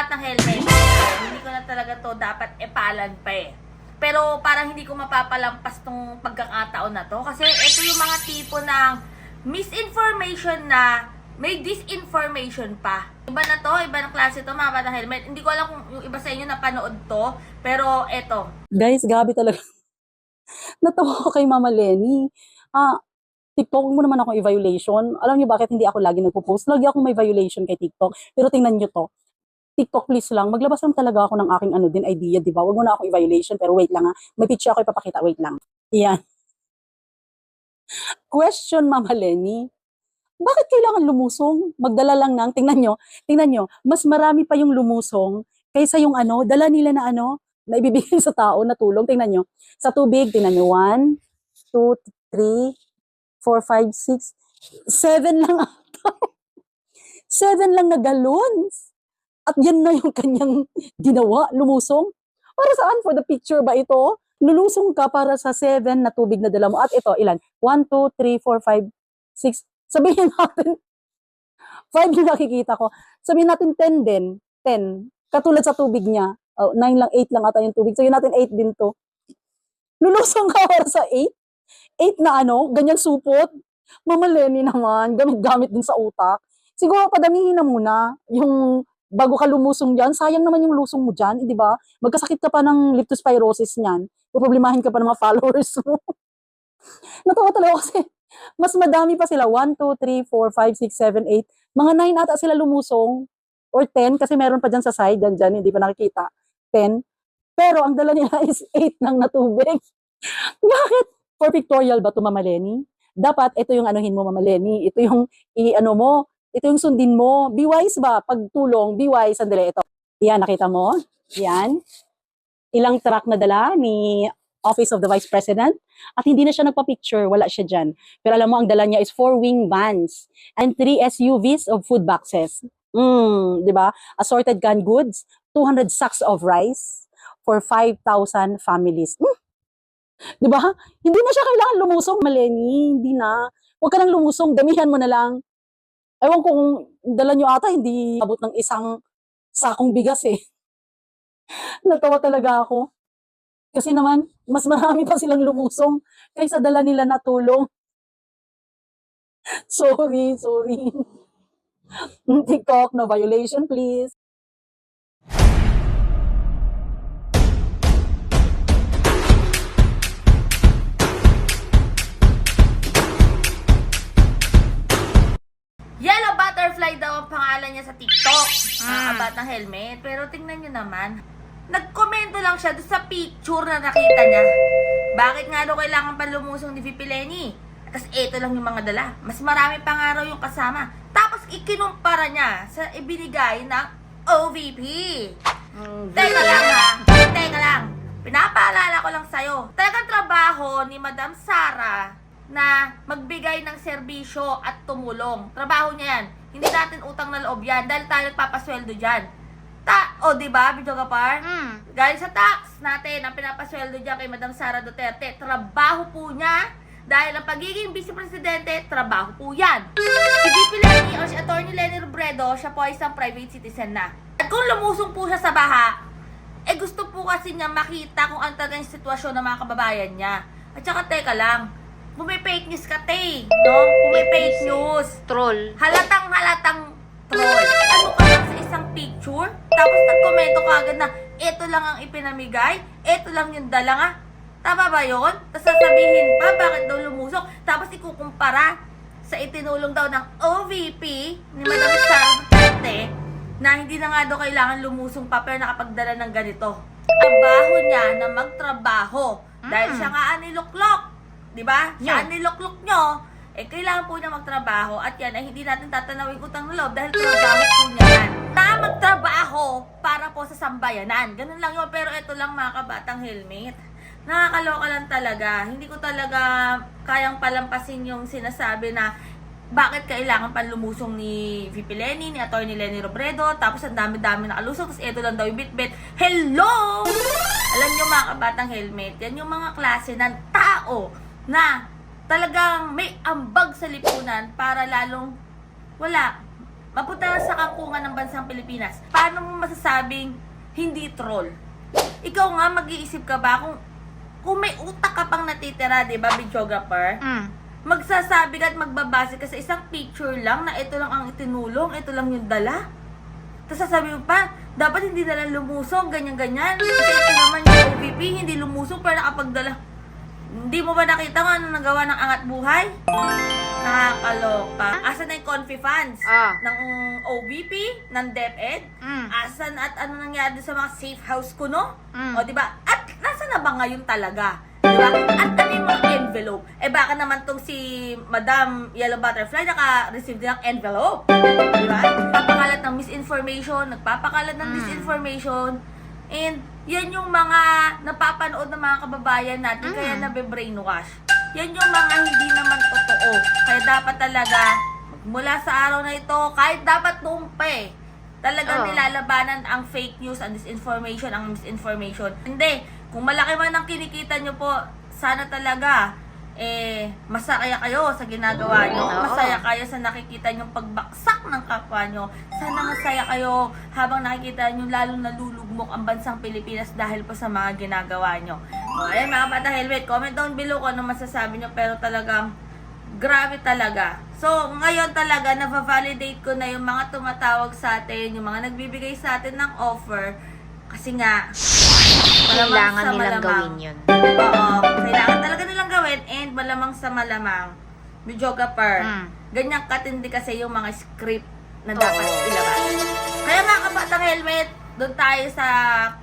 kabatang helmet. Hindi ko na talaga to dapat epalan pa eh. Pero parang hindi ko mapapalampas tong pagkakataon na to. Kasi ito yung mga tipo ng misinformation na may disinformation pa. Iba na to, iba ng klase to, mga batang helmet. Hindi ko alam kung yung iba sa inyo napanood to. Pero eto, Guys, gabi talaga. Natawa ko kay Mama Lenny. Ah, TikTok mo naman ako i-violation. Alam niyo bakit hindi ako lagi nagpo-post? Lagi ako may violation kay TikTok. Pero tingnan niyo to. TikTok please lang. Maglabas lang talaga ako ng aking ano din idea, di ba? Huwag mo na akong i-violation. Pero wait lang ha. May picture ako ipapakita. Wait lang. Yan. Question, Mama Lenny. Bakit kailangan lumusong? Magdala lang ng, tingnan nyo, tingnan nyo, mas marami pa yung lumusong kaysa yung ano, dala nila na ano, na ibibigay sa tao na tulong. Tingnan nyo. Sa tubig, tingnan nyo. One, two, three, four, five, six, seven lang ata. seven lang na gallons. At yan na yung kanyang ginawa, lumusong. Para saan? For the picture ba ito? Lulusong ka para sa seven na tubig na dala mo. At ito, ilan? One, two, three, four, five, six. Sabihin natin, five yung nakikita ko. Sabihin natin ten din. Ten. Katulad sa tubig niya. Oh, nine lang, eight lang ata yung tubig. Sabihin natin eight din to. Lulusong ka para sa eight? Eight na ano, ganyan supot. Mama Lenny naman, gamit-gamit din sa utak. Siguro padamihin na muna yung bago ka lumusong dyan. Sayang naman yung lusong mo dyan, di ba? Magkasakit ka pa ng leptospirosis niyan. Problemahin ka pa ng mga followers mo. Natawa talaga kasi mas madami pa sila. 1, 2, 3, 4, 5, 6, 7, 8. Mga 9 ata sila lumusong. Or 10 kasi meron pa dyan sa side, dyan, dyan, hindi pa nakikita. 10. Pero ang dala nila is 8 lang na tubig. Bakit? For pictorial ba to Mama Lenny? Dapat ito yung anuhin mo Mama Lenny. Ito yung i-ano mo. Ito yung sundin mo. Be wise ba? Pagtulong, be wise. Sandali, ito. Yan, nakita mo? Yan. Ilang truck na dala ni Office of the Vice President. At hindi na siya nagpa-picture. Wala siya dyan. Pero alam mo, ang dala niya is four wing vans and three SUVs of food boxes. Mm, di ba? Assorted canned goods, 200 sacks of rice for 5,000 families. Mm. Di ba? Hindi na siya kailangan lumusong, Maleni. Hindi na. Huwag ka nang lumusong. Damihan mo na lang. Ewan ko kung dala nyo ata, hindi abot ng isang sakong bigas eh. Natawa talaga ako. Kasi naman, mas marami pa silang lumusong kaysa dala nila na tulong. sorry, sorry. TikTok, no violation, please. Yellow Butterfly daw ang pangalan niya sa TikTok. Mga Mm. kabatang helmet. Pero tingnan nyo naman, nagkomento lang siya sa picture na nakita niya. Bakit nga daw kailangan pa lumusong ni VP Lenny? Tapos eto lang yung mga dala. Mas marami pa nga raw yung kasama. Tapos ikinumpara niya sa ibinigay ng OVP. Teka lang ha. Teka lang. Pinapaalala ko lang sa'yo. Talagang trabaho ni Madam Sara na magbigay ng serbisyo at tumulong. Trabaho niya yan. Hindi natin utang na loob yan dahil tayo nagpapasweldo dyan. Ta o di ba, Bidyo Gapar? Mm. Galing sa tax natin, ang pinapasweldo dyan kay Madam Sara Duterte, trabaho po niya dahil ang pagiging vice presidente, trabaho po yan. Si VP Lenny o si Attorney Lenny Robredo, siya po ay isang private citizen na. At kung lumusong po siya sa baha, eh gusto po kasi niya makita kung ano talaga yung sitwasyon ng mga kababayan niya. At saka teka lang, kung may fake news ka, te, no? Kung may fake news, Troll. halatang halatang troll. Ano ka lang sa isang picture? Tapos nagkomento ka agad na, ito lang ang ipinamigay, ito lang yung dala nga. Tama ba yun? Tapos sasabihin pa, bakit daw lumusok? Tapos ikukumpara sa itinulong daw ng OVP ni Madam Sara Duterte na hindi na nga daw kailangan lumusong pa pero nakapagdala ng ganito. Trabaho niya na magtrabaho. Dahil Mm. siya nga ang niluklok. Di ba? Siya Yeah. ang niluklok nyo. Eh, kailangan po niya magtrabaho at yan ay hindi natin tatanawin utang na loob dahil trabaho po niya yan. Na magtrabaho para po sa sambayanan. Ganun lang yun. Pero ito lang mga kabatang helmet. Nakakaloka lang talaga. Hindi ko talaga kayang palampasin yung sinasabi na bakit kailangan pa lumusong ni VP Lenny, ni Atty. Lenny Robredo, tapos ang dami-dami nakalusong, tapos ito lang daw yung bitbit. Hello! Alam nyo mga kabatang helmet, yan yung mga klase ng tao na talagang may ambag sa lipunan para lalong wala. mapunta na sa kangkungan ng bansang Pilipinas, paano mo masasabing hindi troll? Ikaw nga, mag-iisip ka ba kung, kung may utak ka pang natitira, di ba, videographer? Mm. magsasabi ka at magbabase ka sa isang picture lang na ito lang ang itinulong, ito lang yung dala. Tapos sasabi mo pa, dapat hindi na lang lumusong, ganyan-ganyan. Kasi ito naman yung OVP, hindi lumusong pero nakapagdala. Hindi mo ba nakita kung ano nagawa ng angat buhay? Nakakaloka. Asan na yung confi funds? Ah. Ng OVP? Ng DepEd? Mm. Asan at ano nangyari sa mga safe house ko, no? Mm. O, di ba? At nasa na ba ngayon talaga? Di ba? At ano yung mga envelope? Eh, baka naman tong si Madam Yellow Butterfly naka-receive din ng envelope. Di ba? Nagpapakalat ng misinformation, nagpapakalat ng Mm. disinformation. And yan yung mga napapanood ng mga kababayan natin, Mm. kaya nabe-brainwash. Yan yung mga hindi naman totoo. Kaya dapat talaga, mula sa araw na ito, kahit dapat eh, talagang Oo. nilalabanan ang fake news, ang disinformation, ang misinformation. Hindi. Kung malaki man ang kinikita nyo po, sana talaga, eh, masaya kayo sa ginagawa nyo. Masaya kayo sa nakikita nyong pagbaksak ng kapwa nyo. Sana masaya kayo habang nakikita nyo lalong nalulugmok ang bansang Pilipinas dahil po sa mga ginagawa nyo. O, ayan mga bata helmet, comment down below kung ano masasabi nyo. Pero talagang, grabe talaga. So, ngayon talaga, na-validate ko na yung mga tumatawag sa atin, yung mga nagbibigay sa atin ng offer. Kasi nga, Kailangan sa nilang malamang. gawin yun. Oo, kailangan talaga nilang gawin and malamang sa malamang, videographer, Mm. ganyan katindi kasi yung mga script na Oo. dapat ilabas. Kaya mga kabatang helmet, doon tayo sa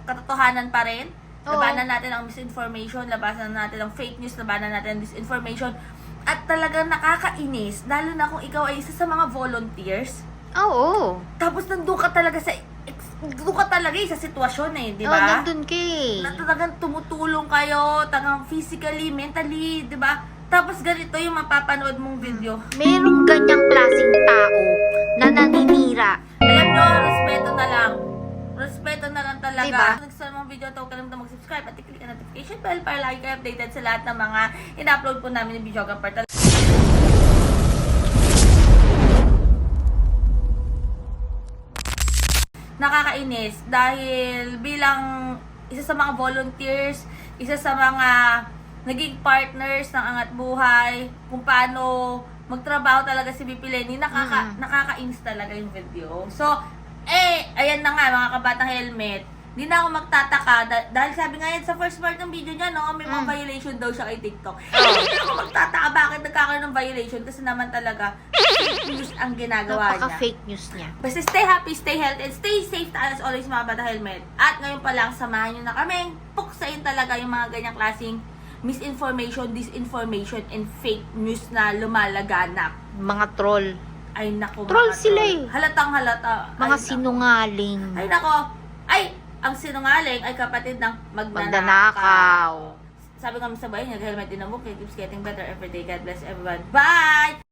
katotohanan pa rin. Oo. Labanan natin ang misinformation, labanan natin ang fake news, labanan natin ang disinformation. At talagang nakakainis, lalo na kung ikaw ay isa sa mga volunteers. Oo. Tapos nandun ka talaga sa, nandun ka talaga eh, sa sitwasyon eh, di Oo, ba? nandun ka eh. na talagang tumutulong kayo, talagang physically, mentally, di ba? Tapos ganito yung mapapanood mong video. Merong ganyang klaseng tao na naninira. Alam nyo, respeto na lang. Respeto na lang talaga. Diba? Kung gusto mong video, huwag kalimutan mag-subscribe at i-click ang notification bell para lagi kayo updated sa lahat ng mga in-upload po namin ni Videographer. Nakakainis dahil bilang isa sa mga volunteers, isa sa mga naging partners ng Angat Buhay, kung paano magtrabaho talaga si BP Lenny, nakaka, Mm. nakakainis talaga yung video. So, eh, ayan na nga mga kabatang helmet, hindi na ako magtataka da- dahil sabi nga yan sa first part ng video niya, no, may mga Mm. violation daw siya kay TikTok. Hindi na ako magtataka bakit nagkakaroon ng violation kasi naman talaga fake news ang ginagawa niya. Napaka-fake news niya. Basta stay happy, stay healthy, and stay safe tayo as always mga bata helmet. At ngayon pa lang, samahan nyo na kami. Puksain talaga yung mga ganyang klaseng misinformation, disinformation, and fake news na lumalaganap. Mga troll. Ay nako. Troll mga sila eh. Halatang halata. Mga Ay, nako. sinungaling. Ay nako. Ay, ang sinungaling ay kapatid ng magnanakaw. Magdanakaw. Sabi nga sa bayan niya, helmet din ang book, it keeps getting better every day. God bless everyone. Bye!